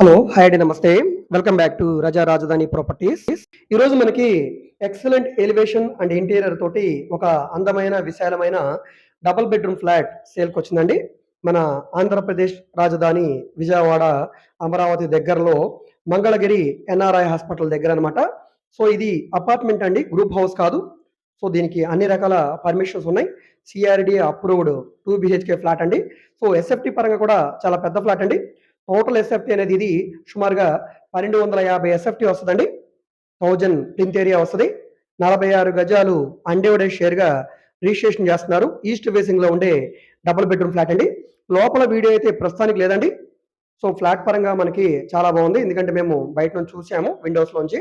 Hello hi అండి నమస్తే. Welcome back to రజా రాజధాని ప్రాపర్టీస్. ఈ రోజు మనకి ఎక్సలెంట్ ఎలివేషన్ అండ్ ఇంటీరియర్ తోటి ఒక అందమైన విశాలమైన డబుల్ బెడ్రూమ్ ఫ్లాట్ సేల్కి వచ్చిందండి. మన ఆంధ్రప్రదేశ్ రాజధాని విజయవాడ అమరావతి దగ్గరలో మంగళగిరి ఎన్ఆర్ఐ హాస్పిటల్ దగ్గర అనమాట సో ఇది అపార్ట్మెంట్ అండి గ్రూప్ హౌస్ కాదు. సో దీనికి అన్ని రకాల పర్మిషన్స్ ఉన్నాయి. CRD approved two BHK flat అండి. సో ఎస్ఎఫ్టీ పరంగా కూడా చాలా పెద్ద ఫ్లాట్ అండి. టోటల్ ఎస్ఎఫ్టీ అనేది ఇది సుమారుగా పన్నెండు వందల యాభై ఎస్ఎఫ్టీ వస్తుందండి. థౌజండ్ ప్లింత్ ఏరియా వస్తుంది. నలభై ఆరు గజాలు అన్డివైడెడ్ షేర్గా రిజిస్ట్రేషన్ చేస్తున్నారు. ఈస్ట్ ఫేసింగ్లో ఉండే డబుల్ బెడ్రూమ్ ఫ్లాట్ అండి. లోపల వీడియో అయితే ప్రస్తుతానికి లేదండి. సో ఫ్లాట్ పరంగా మనకి చాలా బాగుంది. ఎందుకంటే మేము బయట నుంచి చూసాము విండోస్లోంచి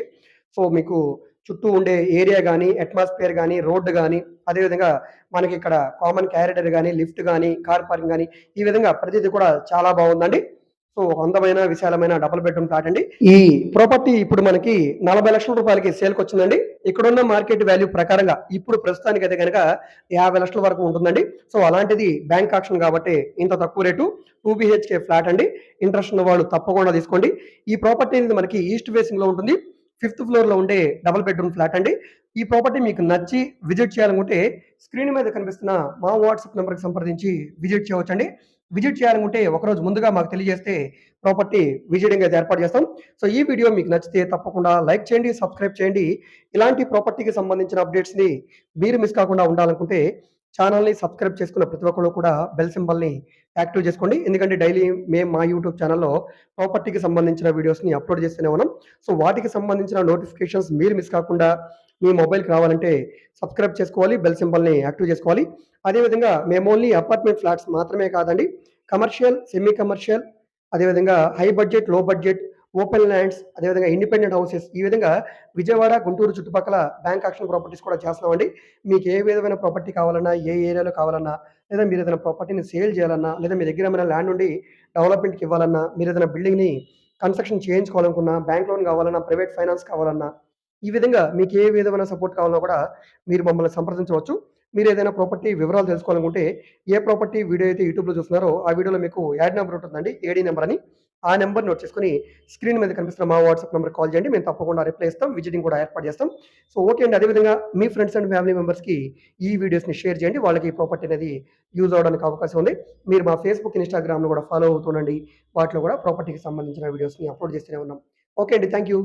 సో మీకు చుట్టూ ఉండే ఏరియా కానీ అట్మాస్ఫియర్ కానీ రోడ్డు కానీ అదేవిధంగా మనకి ఇక్కడ కామన్ క్యారిడర్ కానీ లిఫ్ట్ కానీ కార్ పార్కింగ్ కానీ ఈ విధంగా ప్రతిదీ కూడా చాలా బాగుందండి. సో అందమైన విశాలమైన డబుల్ బెడ్రూమ్ ఫ్లాట్ అండి ఈ ప్రాపర్టీ ఇప్పుడు మనకి నలభై లక్షల రూపాయలకి సేల్కి వచ్చిందండి. ఇక్కడున్న మార్కెట్ వాల్యూ ప్రకారంగా ఇప్పుడు ప్రస్తుతానికి అయితే కనుక యాభై లక్షల వరకు ఉంటుందండి. సో అలాంటిది బ్యాంక్ ఆక్షన్ కాబట్టి ఇంత తక్కువ రేటు టూ బిహెచ్కే ఫ్లాట్ అండి. ఇంట్రెస్ట్ ఉన్న వాళ్ళు తప్పకుండా తీసుకోండి. ఈ ప్రాపర్టీ అనేది మనకి ఈస్ట్ ఫేసింగ్లో ఉంటుంది. ఫిఫ్త్ ఫ్లోర్లో ఉండే డబుల్ బెడ్రూమ్ ఫ్లాట్ అండి. ఈ ప్రాపర్టీ మీకు నచ్చి విజిట్ చేయాలనుకుంటే స్క్రీన్ మీద కనిపిస్తున్న మా వాట్సాప్ నెంబర్కి సంప్రదించి విజిట్ చేయవచ్చండి. విజిట్ చేయాలనుకుంటే ఒకరోజు ముందుగా మాకు తెలియజేస్తే ప్రాపర్టీ విజిటింగ్ అయితే ఏర్పాటు చేస్తాం. సో ఈ వీడియో మీకు నచ్చితే తప్పకుండా లైక్ చేయండి సబ్స్క్రైబ్ చేయండి. ఇలాంటి ప్రాపర్టీకి సంబంధించిన అప్డేట్స్ని మీరు మిస్ కాకుండా ఉండాలనుకుంటే ఛానల్ని సబ్స్క్రైబ్ చేసుకున్న ప్రతి ఒక్కరు కూడా బెల్ సింబల్ని యాక్టివ్ చేసుకోండి. ఎందుకంటే డైలీ మేము మా యూట్యూబ్ ఛానల్లో ప్రాపర్టీకి సంబంధించిన వీడియోస్ని అప్లోడ్ చేస్తూనే ఉన్నాం. సో వాటికి సంబంధించిన నోటిఫికేషన్స్ మీరు మిస్ కాకుండా మీ మొబైల్కి రావాలంటే సబ్స్క్రైబ్ చేసుకోవాలి బెల్ సింబల్ని యాక్టివ్ చేసుకోవాలి. అదేవిధంగా మేము ఓన్లీ అపార్ట్మెంట్ ఫ్లాట్స్ మాత్రమే కాదండి కమర్షియల్ సెమీ కమర్షియల్ అదేవిధంగా హై బడ్జెట్లో బడ్జెట్ ఓపెన్ ల్యాండ్స్ అదేవిధంగా ఇండిపెండెంట్ హౌసెస్ ఈ విధంగా విజయవాడ గుంటూరు చుట్టుపక్కల బ్యాంక్ ఆక్షన్ ప్రాపర్టీస్ కూడా చేస్తున్నామండి. మీకు ఏ విధమైన ప్రాపర్టీ కావాలన్నా ఏ ఏరియాలో కావాలన్నా లేదా మీరు ఏదైనా ప్రాపర్టీని సేల్ చేయాలన్నా లేదా మీ దగ్గర ఏమైనా ల్యాండ్ ఉండి డెవలప్మెంట్కి ఇవ్వాలన్నా మీరు ఏదైనా బిల్డింగ్ని కన్స్ట్రక్షన్ చేయించుకోవాలనుకున్నా బ్యాంక్ లోన్ కావాలన్నా ప్రైవేట్ ఫైనాన్స్ కావాలన్నా ఈ విధంగా మీకు ఏ విధమైన సపోర్ట్ కావాలన్నా కూడా మీరు మమ్మల్ని సంప్రదించవచ్చు. మీరు ఏదైనా ప్రాపర్టీ వివరాలు తెలుసుకోవాలనుకుంటే ఏ ప్రాపర్టీ వీడియో అయితే యూట్యూబ్లో చూస్తున్నారో ఆ వీడియోలో మీకు యాడ్ నెంబర్ ఉంటుందండి. ఏడీ నెంబర్ అని. ఆ నెంబర్ నోట్ చేసుకుని స్క్రీన్ మీద కనిపిస్తున్న మా వాట్సాప్ నెంబర్ కాల్ చేయండి. మేము తప్పకుండా రిప్లై ఇస్తాం. విజిటింగ్ కూడా ఏర్పాటు చేస్తాం. సో ఓకే అండి. అదేవిధంగా మీ ఫ్రెండ్స్ అండ్ ఫ్యామిలీ మెంబర్స్కి ఈ వీడియోస్ని షేర్ చేయండి. వాళ్ళకి ఈ ప్రాపర్టీ అనేది యూజ్ అవడానికి అవకాశం ఉంది. మీరు మా ఫేస్బుక్ ఇన్స్టాగ్రామ్లో కూడా ఫాలో అవుతుండండి వాటిలో కూడా ప్రాపర్టీకి సంబంధించిన వీడియోస్ని అప్లోడ్ చేస్తూనే ఉన్నాం. ఓకే అండి. Thank you